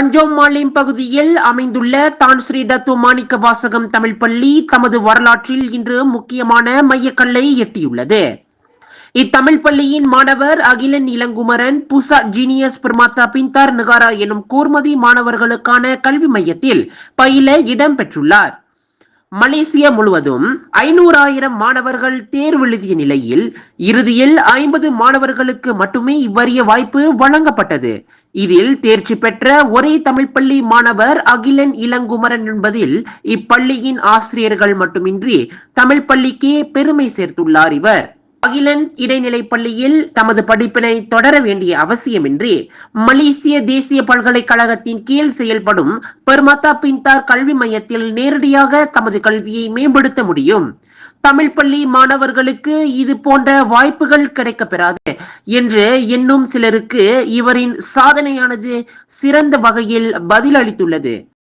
தஞ்சோம் Malim பகுதியில் அமைந்துள்ள தான் ஸ்ரீ டத்து மாணிக்க வாசகம் தமிழ் பள்ளி தமது வரலாற்றில் இன்று முக்கியமான மையக்கல்லை எட்டியுள்ளது. இத்தமிழ் பள்ளியின் மாணவர் அகிலன் இளங்குமரன் புசா ஜீனியஸ் பிரமாத்தா பிந்தார் நகாரா எனும் கூர்மதி மாணவர்களுக்கான கல்வி மையத்தில் பயில இடம் பெற்றுள்ளார். மலேசியா முழுவதும் ஐநூறாயிரம் மாணவர்கள் தேர்வு எழுதிய நிலையில் இறுதியில் ஐம்பது மாணவர்களுக்கு மட்டுமே இவ்வறிய வாய்ப்பு வழங்கப்பட்டது. இதில் தேர்ச்சி பெற்ற ஒரே தமிழ் பள்ளி மாணவர் அகிலன் இளங்குமரன் என்பதில் இப்பள்ளியின் ஆசிரியர்கள் மட்டுமின்றி தமிழ் பள்ளிக்கே பெருமை சேர்த்துள்ளார் இவர். அகிலன் இடைநிலை பள்ளியில் தமது படிப்பினை தொடர வேண்டிய அவசியமின்றி மலேசிய தேசிய பல்கலைக்கழகத்தின் கீழ் செயல்படும் பெர்மத்தா பிந்தார் கல்வி மையத்தில் நேரடியாக தமது கல்வியை மேம்படுத்த முடியும். தமிழ் பள்ளி மாணவர்களுக்கு இது போன்ற வாய்ப்புகள் கிடைக்கப்பெறாது என்று எண்ணும் சிலருக்கு இவரின் சாதனையானது சிறந்த வகையில் பதிலளித்துள்ளது.